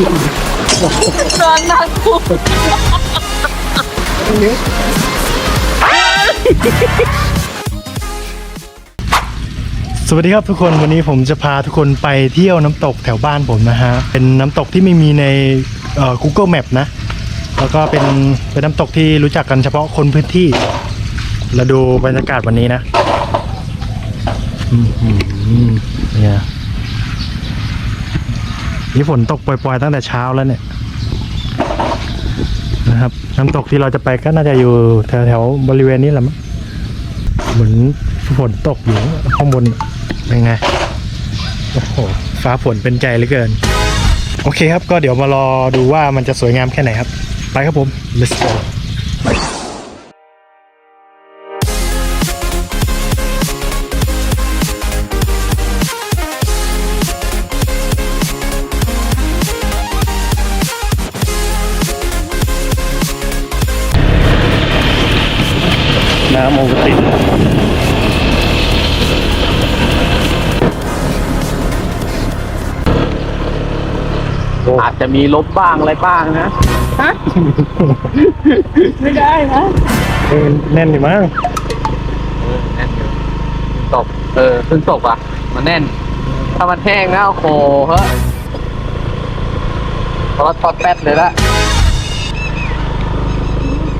นอนนั่งคุกสวัสดีครับทุกคนวันนี้ผมจะพาทุกคนไปเที่ยวน้ำตกแถวบ้านผมนะฮะ เป็นน้ำตกที่ไม่มีในเอ่อ Google Map นะ แล้วก็เป็นเป็นน้ำตกที่รู้จักกันเฉพาะคนพื้นที่แล้วดูบรรยากาศวันนี้นะอืมอือเนี่ย นี่ฝนตกปล่อยๆตั้งแต่เช้าแล้วเนี่ยนะครับน้ำตกที่เราจะไปก็น่าจะอยู่แถวๆบริเวณนี้แหละมั้งเหมือนฝนตกอยู่ข้างบนเป็นไงโอ้โหฟ้าฝนเป็นใจเหลือเกิน โอเคครับก็เดี๋ยวมารอดูว่ามันจะสวยงามแค่ไหนครับ ไปครับผม let's go น้ำโอวัลตินอาจจะมีลบบ้างอะไรบ้างนะ ฮะ ไม่ได้นะเออแน่นอยู่มั้งเออแน่นอยู่ตก เออเพิ่งตกอะ มันแน่น ถ้ามันแห้งนะโอ้โหเฮ้ยเพราะทอดแป๊ดเลยละ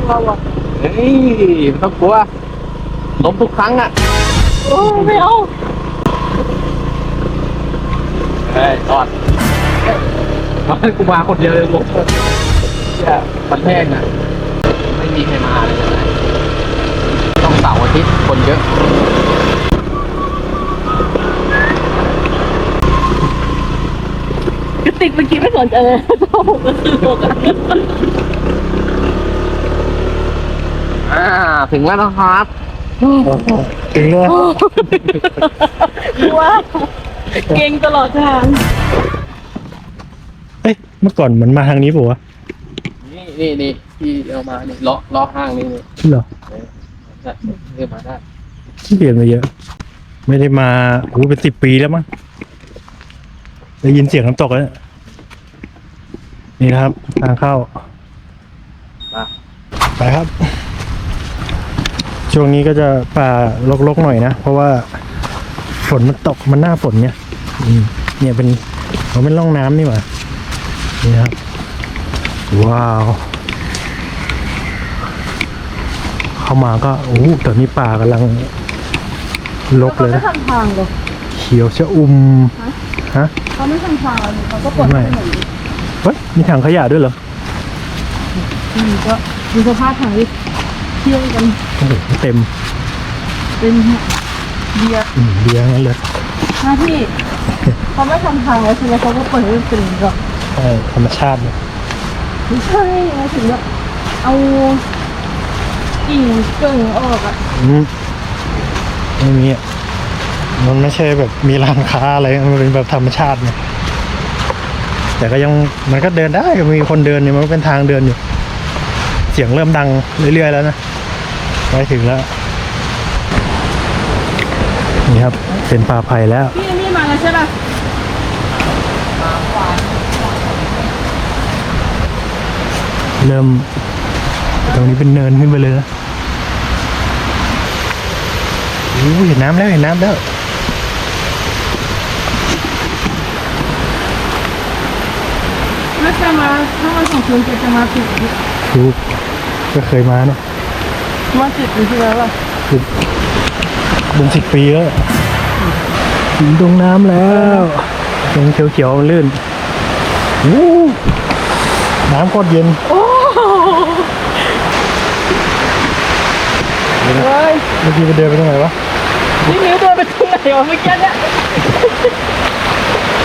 เราอะ เฮ้ยไม่ต้องกลัวล้มทุกครั้งอะโอ้ไม่เอาเฮ้ยทอดมากูมาคนเดียวเลยลงเนี่ยมันแห้งอะ ไม่มีใครมาเลยนะต้องเสาร์อาทิตย์คนเยอะกระติกเมื่อกี้ไม่สนใจเลยเจ้าผมก็คือหกอะ อ่า ถึงแล้วนะครับถึงแล้วกลัวเก่งตลอดทางเอ้ยเมื่อก่อนเหมือนมาทางนี้ป่าวะนี่นี่นี่ที่เอามานี่ล้อล้อห้างนี่นี่เหรอได้เรียกมาได้ที่เปลี่ยนมาเยอะ ไม่ได้มาโอ้เป็นสิบปีแล้วมั้งได้ยินเสียงน้ำตกแล้วเนี่ยนี่นะครับทางเข้ามาไปครับ ช่วงนี้ก็จะป่ารกๆหน่อยนะ เพราะว่าฝนมันตกมันหน้าฝนเนี่ยอืมเนี่ยเป็นมันเป็นร่องน้ำนี่หว่านี่ครับว้าว เข้ามาก็โอ้โหตอนนี้ป่ากำลังรกเขาเลยไม่นะทำทางเลยเขียวชะอุ่มฮะเขาไม่ทำทางเลยเขาก็ปล่อยไม่ให้เหมือนเฮ้ยมีถังขยะด้วยเหรออืมก็ดูสภาพทางที่ เที่ยวกันโอ้โหเต็มเป็นเบียร์อืมเบียร์งั้นเลยหน้าที่เขาไม่ทำทางแล้วใช่ไหมเขาก็ปล่อยให้มันเป็นแบบใช่ธรรมชาติเนี่ยไม่ใช่หมายถึงแบบเอากิ่งเกิ่งออกอะอืมไม่มีอะมันไม่ใช่แบบมีร้านค้าอะไรมันเป็นแบบธรรมชาติเนี่ยแต่ก็ยังมันก็เดินได้มีคนเดินเนี่ยมันก็เป็นทางเดินอยู่ เสียงเริ่มดังเรื่อยๆแล้วนะ ใกล้ถึงแล้ว นี่ครับ เป็นป่าไผ่แล้ว พี่นี่มาแล้วใช่ป่ะเริ่ม ตรงนี้เป็นเนินขึ้นไปเลยนะโอ้ยเห็นน้ำแล้วเห็นน้ำแล้วถ้าจะมาถ้ามาสองคนจะจะมาถึงดูก็เคยมาเนาะ มาสิบปีที่แล้วอะเป็นสิบปีแล้วถึงตรงน้ำแล้วตรงเขียวๆมันลื่นโอ้น้ำโคตรเย็นโอ้เฮ้ยเมื่อกี้ไปเดินไปตรงไหนวะพี่มิ้วเดินไปตรงไหนวะเมื่อกี้เนี่ย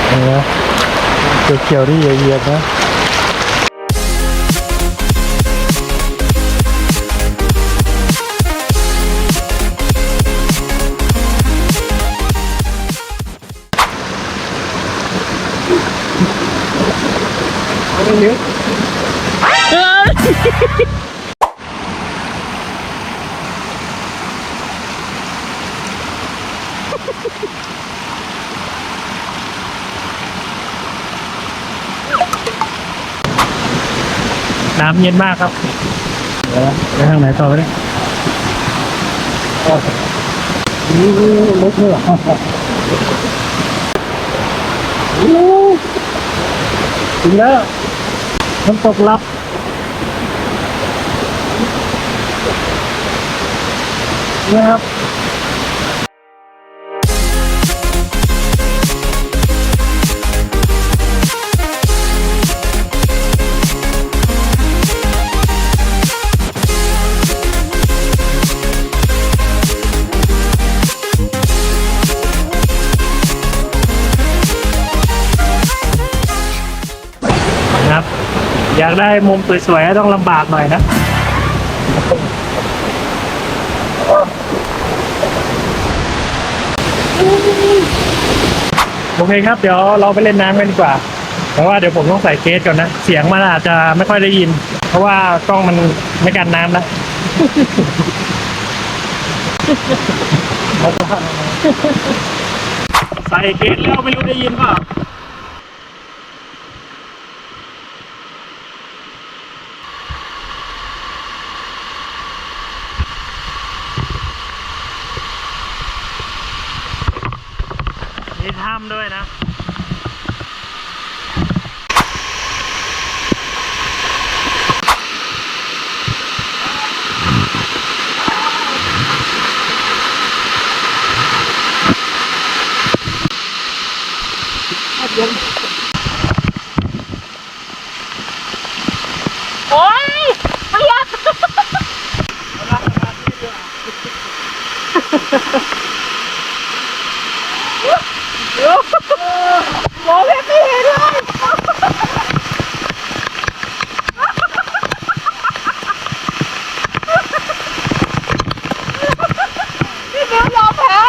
เห็นไหมเขียวๆที่เหยียดๆนะ น้ำเย็นมากครับเดี๋ยวไปทางไหนต่อไปเนี่ยโอ้ยนี่ลุกเลยเหรอโอ้ยถึงแล้วน้ำตกลับนะครับนะครับ อยากได้มุมสวยๆก็ต้องลำบากหน่อยนะโอเคครับ เดี๋ยวเราไปเล่นน้ำกันดีกว่าแต่ว่าเดี๋ยวผมต้องใส่เคสก่อนนะ เสียงมันอาจจะไม่ค่อยได้ยิน เพราะว่ากล้องมันไม่กันน้ำแล้วใส่เคสแล้วไม่รู้ได้ยินเปล่า โอ๊ยเปียกมองไม่เห็นเลยพี่เบลยอมแพ้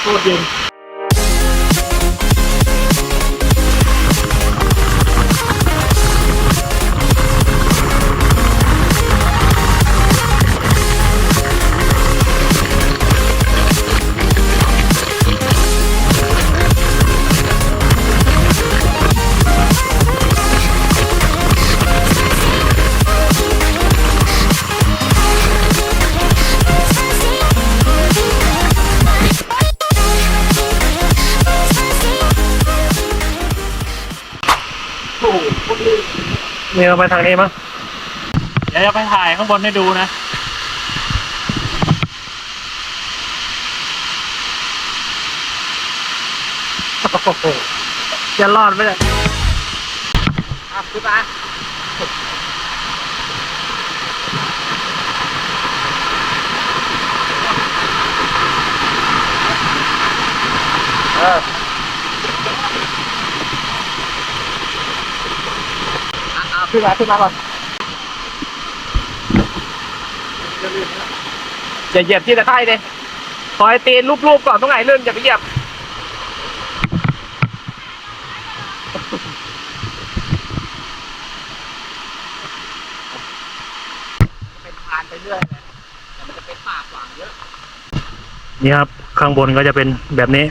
โคตรเย็น เราไปทางนี้มั้งเดี๋ยวจะไปถ่ายข้างบนให้ดูนะโอ้โหจะรอดไหมเนี่ยอะขึ้นมาเอออะอะ ขึ้นมาขึ้นมาก่อนอย่าเหยียบที่ตะไคร่ดิคอยตีนรูปๆก่อนตรงไหนลื่นอย่าไปเหยียบเป็นทานไปเรื่อยเลยแต่มันจะเป็นป่าขวางเยอะ นี่ครับ ข้างบนก็จะเป็นแบบนี้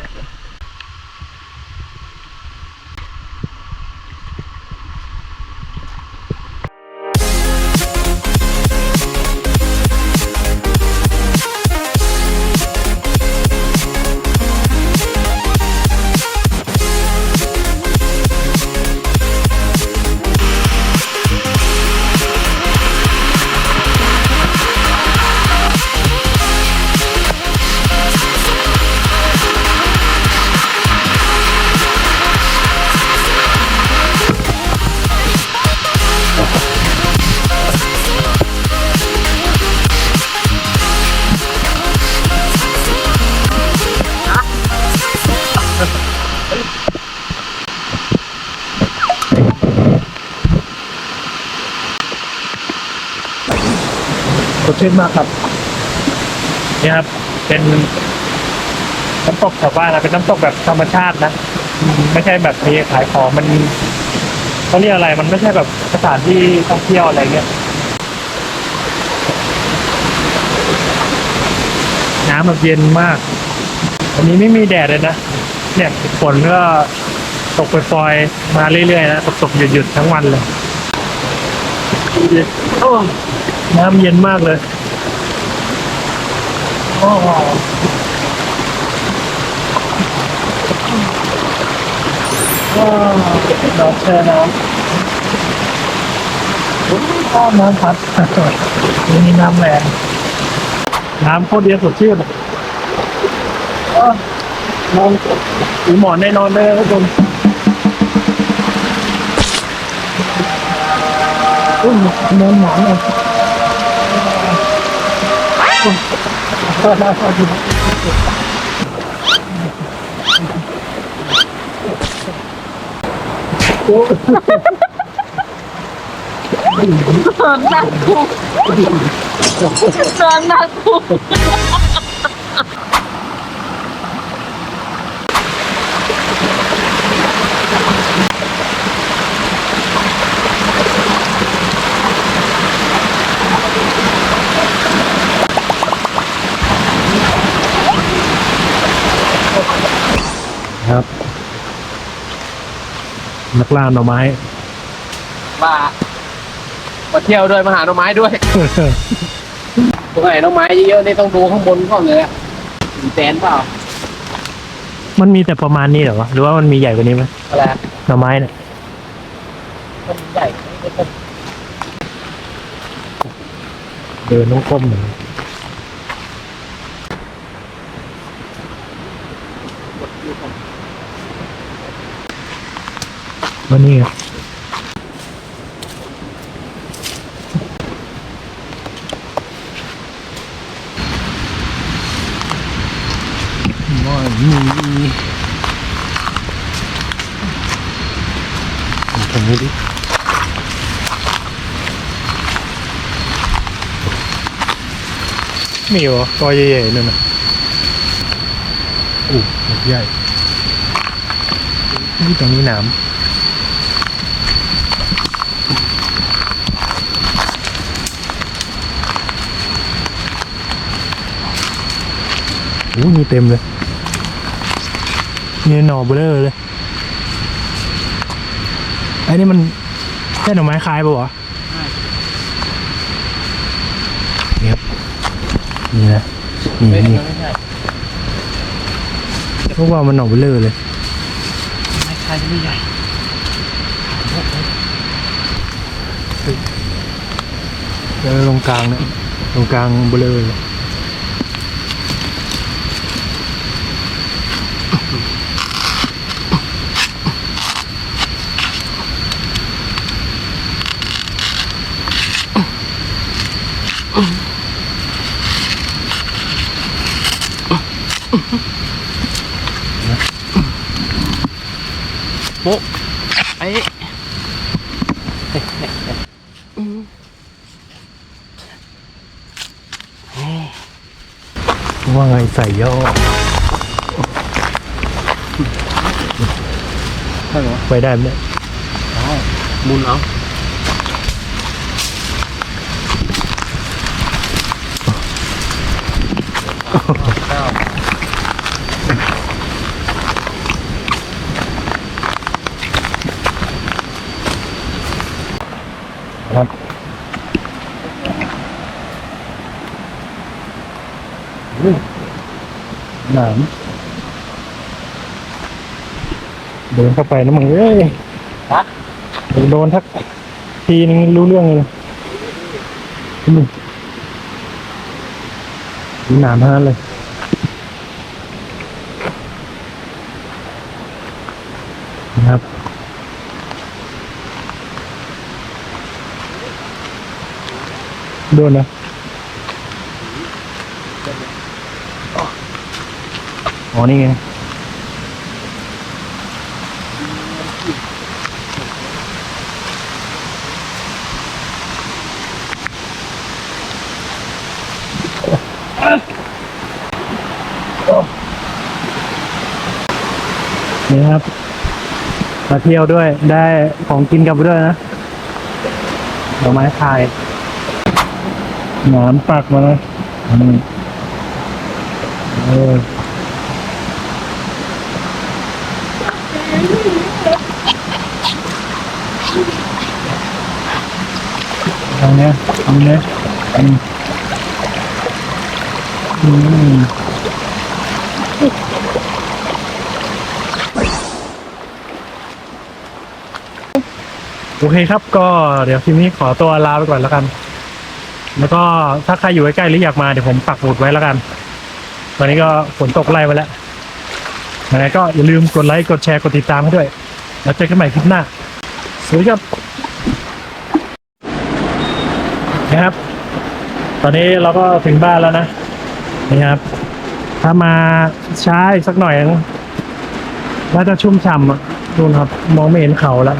ชื่นมากครับนี่ครับ เป็นน้ำตกแถวบ้านนะเป็นน้ำตกแบบธรรมชาตินะไม่ใช่แบบมีขายของมันเขาเรียกอะไร มันไม่ใช่แบบสถานที่ท่องเที่ยวอะไรเงี้ยน้ำแบบเย็นมาก วันนี้ไม่มีแดดเลยนะเนี่ยฝนก็ตกปล่อยๆมาเรื่อยๆนะตกๆหยุดๆทั้งวันเลยโอ้ น้ำเย็นมากเลยโอ้ว้าวน้ำแช่น้ำชอบน้ำพัดนี่น้ำแรง น้ำโคตรเดียวสดชื่นอ้านอนหรือหมอนได้นอนได้ทุกคนอุ้ยนอนหมอนเลย โอ้นอนหนักกูนอนหนักกู ครับ นักล่าหน่อไม้ มามาเที่ยวด้วยมาหาหน่อไม้ด้วยตรงไหนหน่อไม้เยอะๆนี่ต้องดูข้างบนก่อนเลยอะถึงแสนเปล่ามันมีแต่ประมาณนี้เหรอวะหรือว่ามันมีใหญ่กว่านี้ไหมอะไรอะหน่อไม้เนี่ยต้นใหญ่ไม่ต้นเดินต้องก้มหน่อย วันนี้ไงว่ามีตรงนี้ดิมีวะตัวใหญ่ๆนั่นน่ะอู้หมดใหญ่นี่ตรงนี้น้ำ อู้นี่เต็มเลยนี่หน่อเบลอเลยไอ้นี่มันแค่หน่อไม้คล้ายปะวะนี่ครับนี่นะนี่ไม่นี่ไม่ใช่เพราะว่ามันหน่อเบลอเลยไม่ใช่ไม่ใหญ่แล้วตรงกลางเนี่ยตรงกลางเบลอเลย ไอ้ว่าไงใส่ย่อใช่เหรอไปได้ไหมเนี่ยมุนเอา ครับอุ้ยหนามเดินเข้าไปนะมึงเอ้ยฮะเดี๋ยวโดนทักทีนึงรู้เรื่องเลยนี่หนามทั้งนั้นเลย นะครับ โดนนะอ๋อนี่ไงนี่ครับ มาเที่ยวด้วยได้ของกินกลับไปด้วยนะดอกไม้พาย หนอนปักมาแล้วนี่เออตรงนี้ตรงนี้อืมอืมโอเคครับก็เดี๋ยวทีนี้ขอตัวลาไปก่อนแล้วกัน แล้วก็ถ้าใครอยู่ใกล้ๆหรืออยากมาเดี๋ยวผมปักหมุดไว้แล้วกัน วันนี้ก็ฝนตกไล่ไปแล้วยังไงก็อย่าลืมกดไลค์กดแชร์กดติดตามให้ด้วย แล้วเจอกันใหม่คลิปหน้า สวัสดีครับนะครับ ตอนนี้เราก็ถึงบ้านแล้วนะนี่ครับ ถ้ามาช้าอีกสักหน่อยน่าจะชุ่มฉ่ำอะดูนะครับ มองไม่เห็นเขาแล้ว